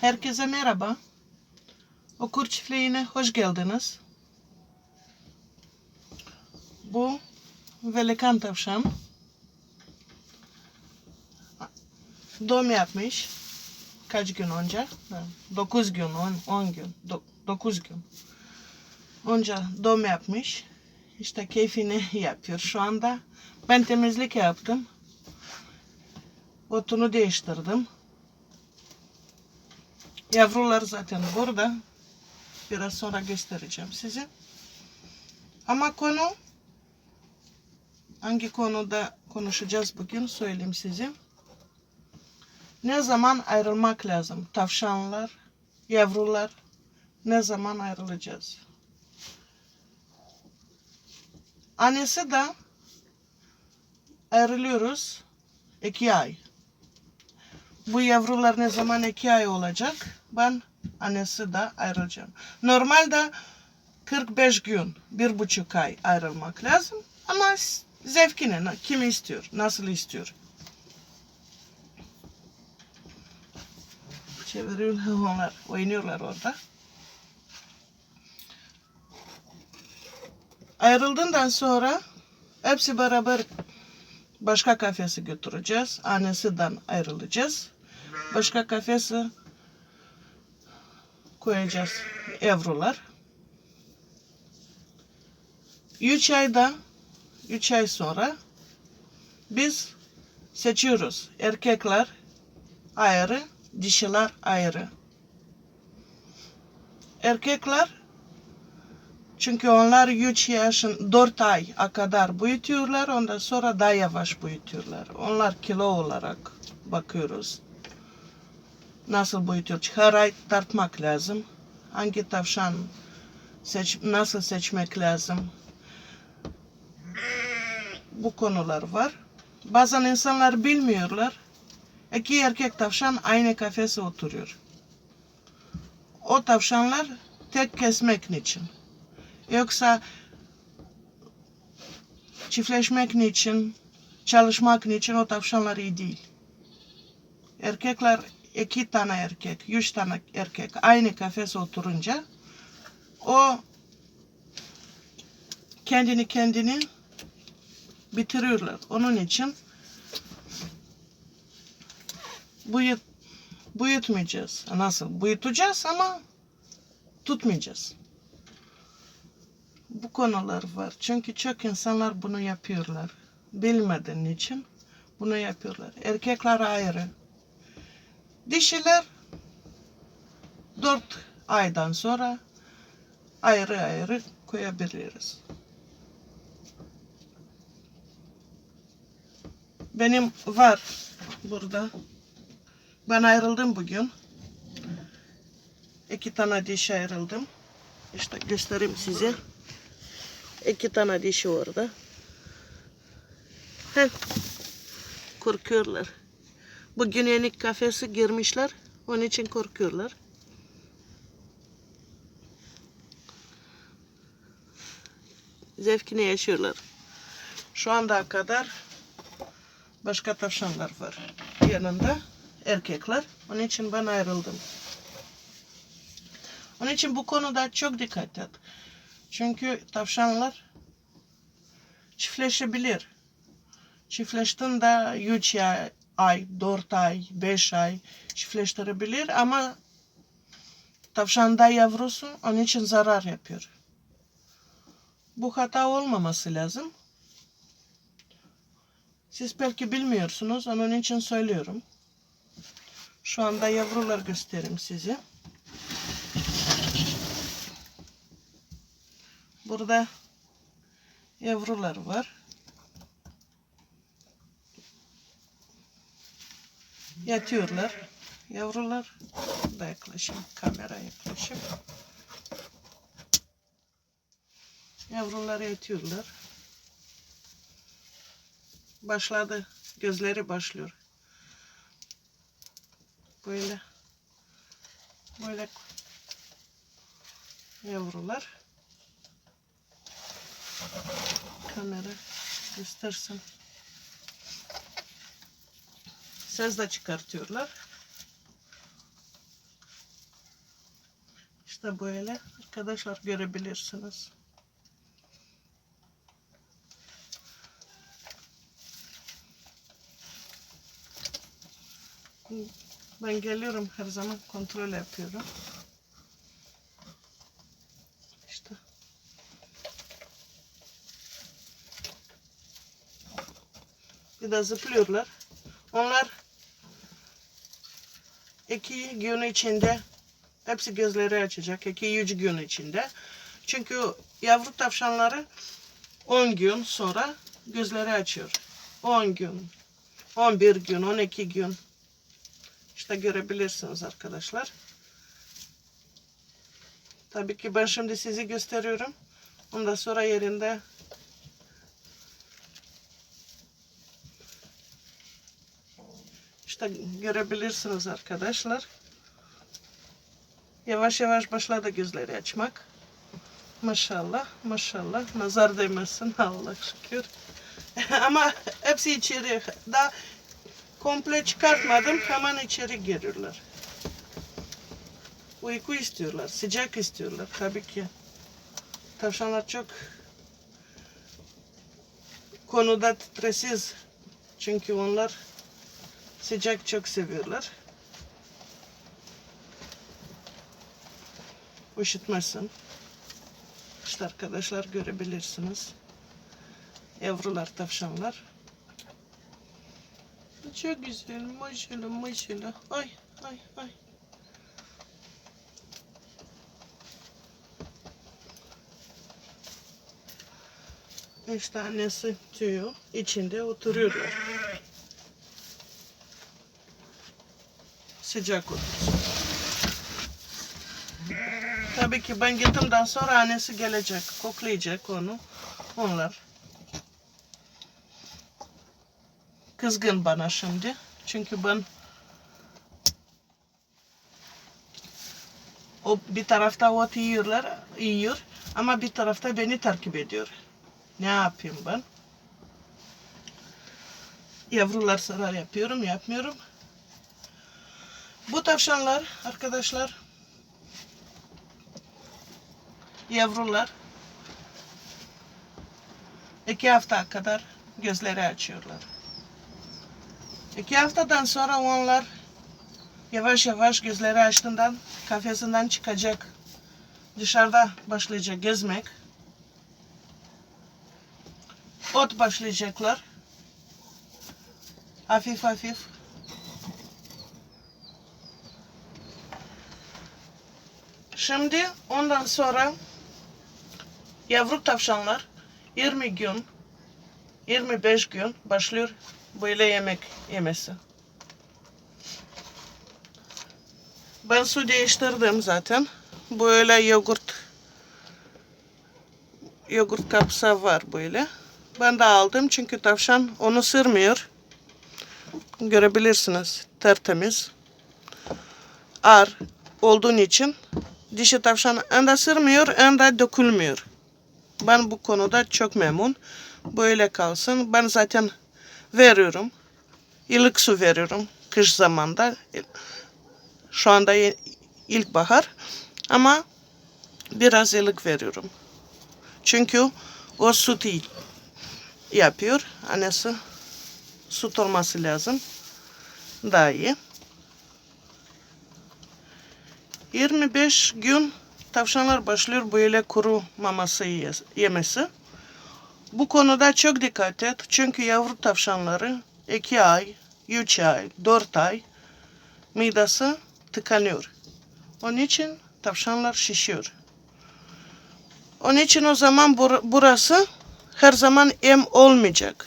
Herkese merhaba. Okur çiftliğine hoş geldiniz. Bu Velikan tavşan. Doğum yapmış. Kaç gün önce? 9 gün, 10 gün, 9 gün. Önce doğum yapmış. İşte keyfini yapıyor şu anda. Ben temizlik yaptım. Otunu değiştirdim. Yavrular zaten burada. Biraz sonra göstereceğim size. Ama konu hangi konuda konuşacağız bugün söyleyeyim size. Ne zaman ayrılmak lazım? Tavşanlar, yavrular ne zaman ayrılacağız? Annesi de ayrılıyoruz iki ay. Bu yavrular ne zaman iki ay olacak? Ben annesi de ayrılacağım. Normalde 45 gün, bir buçuk ay ayrılmak lazım. Ama zevkine, kim istiyor, nasıl istiyor. Çeviriyorlar onlar, oynuyorlar orada. Ayrıldığından sonra hepsi beraber başka kafese götüreceğiz. Annesinden ayrılacağız. Başka kafese koyacağız yavrular. Üç ayda, üç ay sonra biz seçiyoruz. Erkekler ayrı, dişiler ayrı. Erkekler çünkü onlar 3 yaşın 4 ay kadar büyütüyorlar. Ondan sonra daha yavaş büyütüyorlar. Onlar kilo olarak bakıyoruz. Nasıl büyütüyor? Her tartmak lazım. Hangi tavşan seç, nasıl seçmek lazım? Bu konular var. Bazen insanlar bilmiyorlar. İki erkek tavşan aynı kafese oturuyor. O tavşanlar tek kesmek için. Yoksa çiftleşmek için, çalışmak için o tavşanlar iyi değil. Erkekler iki tane erkek, üç tane erkek aynı kafese oturunca o kendini kendini bitiriyorlar. Onun için büyüt, büyütmeyeceğiz. Nasıl? Büyüteceğiz ama tutmayacağız bu konular var. Çünkü çok insanlar bunu yapıyorlar. Bilmediğin için bunu yapıyorlar. Erkekler ayrı. Dişiler dört aydan sonra ayrı ayrı koyabiliriz. Benim var burada. Ben ayrıldım bugün. İki tane diş ayrıldım. İşte göstereyim size. İki tane dişi orada. Heh. Korkuyorlar. Bugün yeni kafesi girmişler. Onun için korkuyorlar. Zevkini yaşıyorlar. Şu anda kadar başka tavşanlar var yanında. Erkekler. Onun için ben ayrıldım. Onun için bu konuda çok dikkat et. Çünkü tavşanlar çiftleşebilir. Çiftleştiğinde 3 ay, 4 ay, 5 ay çiftleştirebilir ama tavşanda yavrusu onun için zarar yapıyor. Bu hata olmaması lazım. Siz belki bilmiyorsunuz, onun için söylüyorum. Şu anda yavrular göstereyim size. Burada yavrular var. Yatıyorlar. Yavrular da yaklaşayım. Kamera yaklaşayım. Yavrular yatıyorlar. Başladı. Gözleri başlıyor. Böyle böyle yavrular kamera göstersin. Ses de çıkartıyorlar. İşte böyle arkadaşlar görebilirsiniz. Ben geliyorum her zaman kontrol yapıyorum. İşte. Bir de zıplıyorlar. Onlar iki gün içinde hepsi gözleri açacak. iki üç gün içinde. Çünkü yavru tavşanları 10 gün sonra gözleri açıyor. 10 gün, 11 gün, 12 gün. İşte görebilirsiniz arkadaşlar. Tabii ki ben şimdi sizi gösteriyorum. Ondan sonra yerinde İşte görebilirsiniz arkadaşlar. Yavaş yavaş başladı gözleri açmak. Maşallah, maşallah. Nazar değmesin Allah şükür. Ama hepsi içeri. Daha komple çıkartmadım. Hemen içeri giriyorlar. Uyku istiyorlar, sıcak istiyorlar tabii ki. Tavşanlar çok konuda stresiz. Çünkü onlar sıcak çok seviyorlar. Üşütmesin. İşte arkadaşlar görebilirsiniz. Yavrular tavşanlar. Çok güzel. Maşallah maşallah. Ay ay ay. Beş tanesi tüyü içinde oturuyorlar. Sıcak otursun. Tabii ki ben gittimden sonra annesi gelecek, koklayacak onu. Onlar. Kızgın bana şimdi. Çünkü ben o bir tarafta ot yiyorlar, yiyor ama bir tarafta beni takip ediyor. Ne yapayım ben? Yavrular zarar yapıyorum, yapmıyorum. Bu tavşanlar arkadaşlar yavrular iki hafta kadar gözleri açıyorlar. İki haftadan sonra onlar yavaş yavaş gözleri açtığından kafesinden çıkacak. Dışarıda başlayacak gezmek. Ot başlayacaklar. Hafif hafif. Şimdi ondan sonra yavru tavşanlar 20 gün 25 gün başlıyor böyle yemek yemesi. Ben su değiştirdim zaten. Böyle yoğurt yoğurt kapsa var böyle. Ben de aldım çünkü tavşan onu sırmıyor. Görebilirsiniz tertemiz. Ağır olduğun için dişi tavşan en de sırmıyor en de dökülmüyor. Ben bu konuda çok memnun. Böyle kalsın. Ben zaten veriyorum. Ilık su veriyorum kış zamanda. Şu anda ilkbahar ama biraz ılık veriyorum. Çünkü o süt yapıyor. Annesi süt olması lazım. Daha iyi. 25 gün tavşanlar başlıyor böyle kuru maması yemesi. Bu konuda çok dikkat et. Çünkü yavru tavşanları 2 ay, 3 ay, 4 ay midesi tıkanıyor. Onun için tavşanlar şişiyor. Onun için o zaman bur burası her zaman em olmayacak.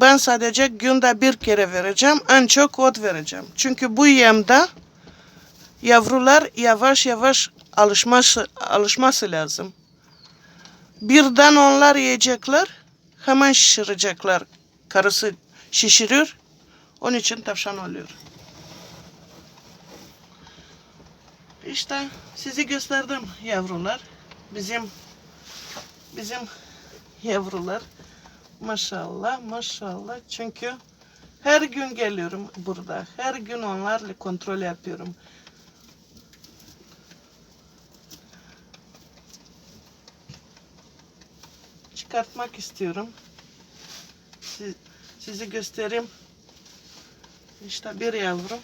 Ben sadece günde bir kere vereceğim. En çok ot vereceğim. Çünkü bu yemde yavrular yavaş yavaş alışması, alışması lazım. Birden onlar yiyecekler, hemen şişirecekler. Karısı şişiriyor, onun için tavşan oluyor. İşte sizi gösterdim yavrular. Bizim bizim yavrular. Maşallah, maşallah. Çünkü her gün geliyorum burada. Her gün onlarla kontrol yapıyorum. Çıkartmak istiyorum. Si- sizi göstereyim. İşte bir yavrum.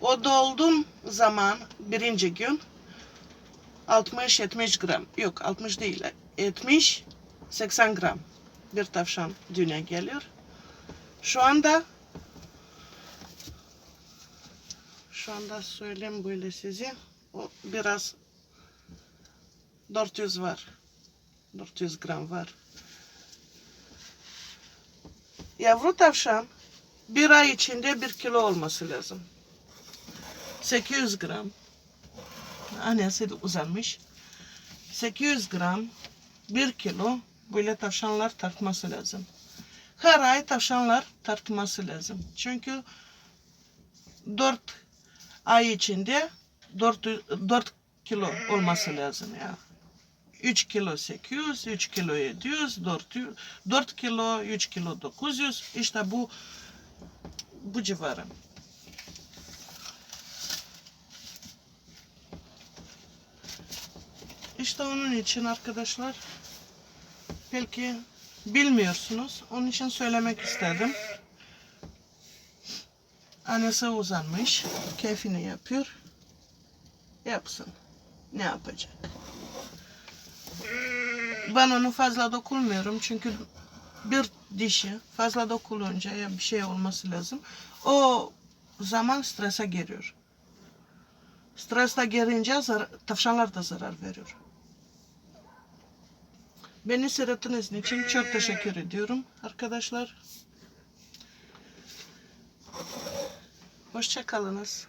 O dolduğum zaman birinci gün 60-70 gram. Yok 60 değil. 70-80 gram bir tavşan dünya geliyor. Şu anda şu anda söyleyeyim böyle size. O biraz 400 var. 400 gram var. Yavru tavşan bir ay içinde bir kilo olması lazım. 800 gram. Annesi de uzanmış. 800 gram, 1 kilo böyle tavşanlar tartması lazım. Her ay tavşanlar tartması lazım. Çünkü 4 ay içinde 4, 4 kilo olması lazım ya. 3 kilo 800, 3 kilo 700, 4, 4 kilo, 3 kilo 900. İşte bu bu civarı. İşte onun için arkadaşlar belki bilmiyorsunuz. Onun için söylemek istedim. Annesi uzanmış. Keyfini yapıyor. Yapsın. Ne yapacak? Ben onu fazla dokunmuyorum çünkü bir dişi fazla dokununca ya bir şey olması lazım. O zaman strese giriyor. Strese girince zar- tavşanlar da zarar veriyor. Beni seyrettiğiniz için çok teşekkür ediyorum arkadaşlar. Hoşça kalınız.